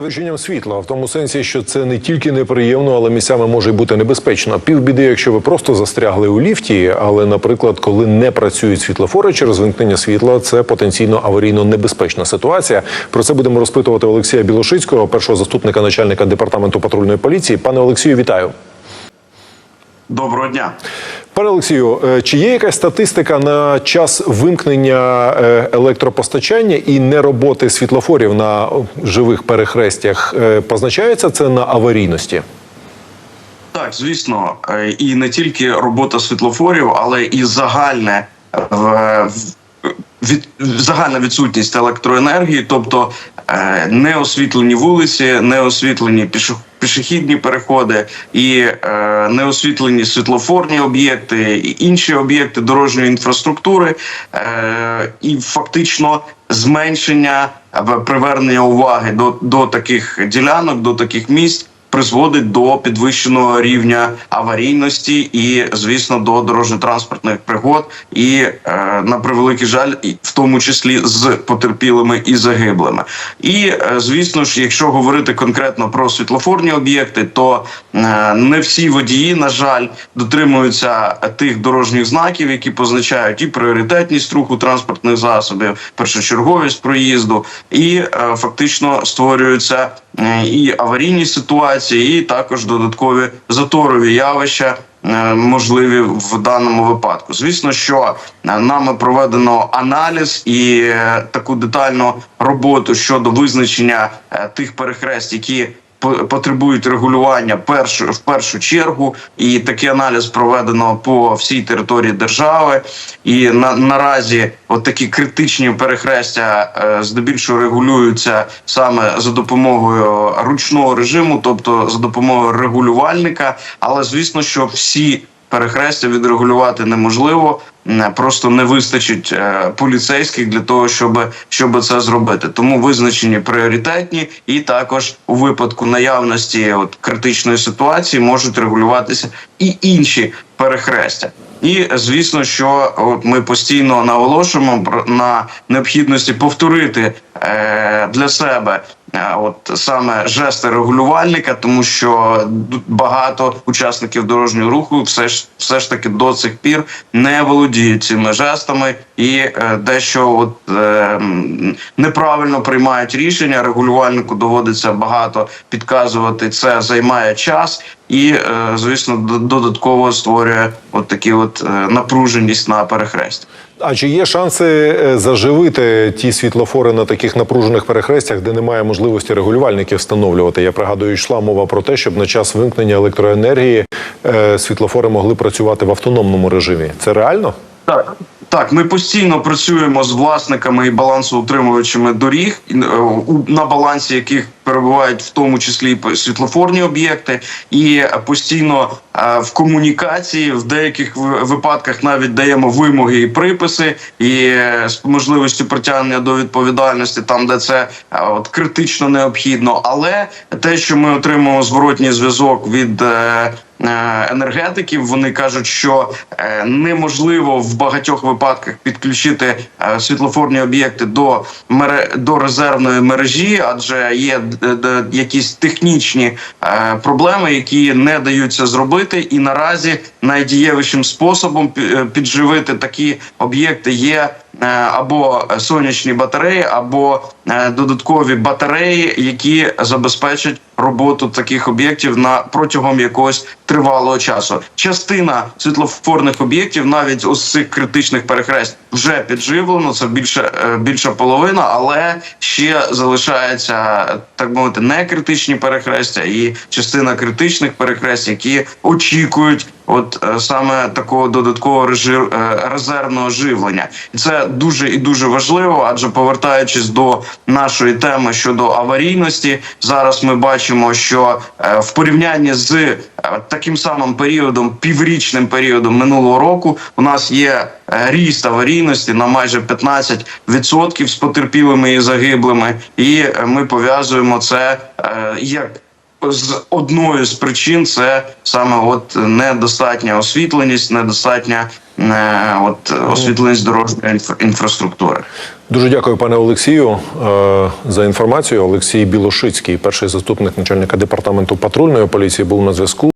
Виключенням світла в тому сенсі, що це не тільки неприємно, але місцями може бути небезпечно. Півбіди, якщо ви просто застрягли у ліфті, але, наприклад, коли не працюють світлофори через вимкнення світла, це потенційно аварійно небезпечна ситуація. Про це будемо розпитувати Олексія Білошицького, першого заступника начальника департаменту патрульної поліції. Пане Олексію, вітаю. Доброго дня. Пане Олексію, е, чи є якась статистика на час вимкнення е, електропостачання і нероботи світлофорів на живих перехрестях? Е, Позначається це на аварійності? Так, звісно, і не тільки робота світлофорів, але і загальне від загальна відсутність електроенергії, тобто неосвітлені вулиці, неосвітлені пішох- пішохідні переходи і е, неосвітлені світлофорні об'єкти, і інші об'єкти дорожньої інфраструктури, е, і фактично зменшення або привернення уваги до, до таких ділянок, до таких місць призводить до підвищеного рівня аварійності і, звісно, до дорожньо-транспортних пригод, і е, на превеликий жаль, в тому числі з потерпілими і загиблими. І е, звісно ж, якщо говорити конкретно про світлофорні об'єкти, то е, не всі водії, на жаль, дотримуються тих дорожніх знаків, які позначають і пріоритетність руху транспортних засобів, першочерговість проїзду, і фактично створюються і аварійні ситуації, і також додаткові заторові явища. е, Можливі в даному випадку, звісно, що е, нами проведено аналіз і е, таку детальну роботу щодо визначення е, тих перехрест, які потребують регулювання першу в першу чергу, і такий аналіз проведено по всій території держави. І на наразі от такі критичні перехрестя е, здебільшого регулюються саме за допомогою ручного режиму, тобто за допомогою регулювальника. Але звісно, що всі перехрестя відрегулювати неможливо. М, Просто не вистачить е, поліцейських для того, щоб, щоб це зробити. Тому визначені пріоритетні, і також у випадку наявності от критичної ситуації можуть регулюватися і інші перехрестя. І звісно, що от ми постійно наголошуємо на необхідності повторити е, для себе. От саме жести регулювальника, тому що багато учасників дорожнього руху все ж все ж таки до цих пір не володіють цими жестами і е, дещо от е, неправильно приймають рішення. Регулювальнику доводиться багато підказувати. Це займає час і, е, звісно, додатково створює от такі от е, напруженість на перехресті. А чи є шанси е, заживити ті світлофори на таких напружених перехрестях, де немає можливості регулювальників встановлювати? Я пригадую, йшла мова про те, щоб на час вимкнення електроенергії е, світлофори могли працювати в автономному режимі. Це реально? Так, так, ми постійно працюємо з власниками і балансоутримувачами доріг, е, на балансі яких перебувають в тому числі і світлофорні об'єкти, і е, постійно е, в комунікації в деяких випадках навіть даємо вимоги і приписи, і е, з можливістю притягнення до відповідальності, там де це от критично необхідно. Але те, що ми отримуємо зворотній зв'язок від енергетиків. Вони кажуть, що неможливо в багатьох випадках підключити світлофорні об'єкти до до резервної мережі, адже є якісь технічні е, проблеми, які не даються зробити. І наразі найдієвішим способом пі- е, підживити такі об'єкти є. Е, Або сонячні батареї, або е, додаткові батареї, які забезпечать роботу таких об'єктів на протягом якогось тривалого часу. Частина світлофорних об'єктів, навіть ось цих критичних перехрест, вже підживлено. Це більше е, більша половина, але ще залишається так мовити не критичні перехрестя, і частина критичних перехрест, які очікують. От е, саме такого додаткового е, резервного живлення, і це дуже і дуже важливо. Адже повертаючись до нашої теми щодо аварійності, зараз ми бачимо, що е, в порівнянні з таким самим періодом, піврічним періодом минулого року, у нас є ріст аварійності на майже 15% з потерпілими і загиблими, і ми пов'язуємо це як з одною з причин це саме от недостатня освітленість, недостатня е, от освітленість дорожньої інфра- інфраструктури. Дуже дякую, пане Олексію, е, за інформацію. Олексій Білошицький, перший заступник начальника департаменту патрульної поліції, був на зв'язку.